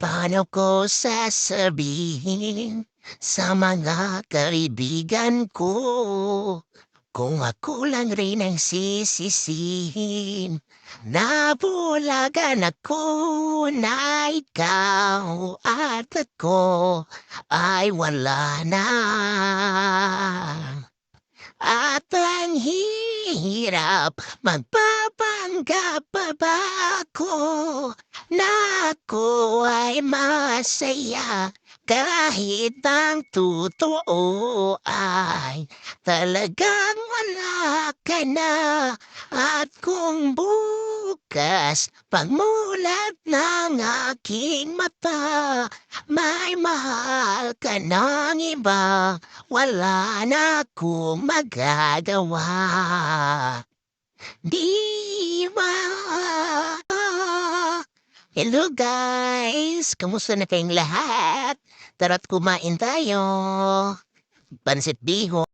Paano ko sasabihin sa mga kaibigan ko kung ako lang rin ang sisisihin? Nabulagan ako na ikaw at ako ay wala na. At ang hirap magpapanggap pa ba ako na ako ay masaya kahit ang totoo ay talagang wala ka na at kung bukas pagmulat ng aking mata may mahal ka ng iba wala na akong magagawa. Di Hello guys! Kamusta na kayong lahat? Tara't kumain tayo. Pansit bihon.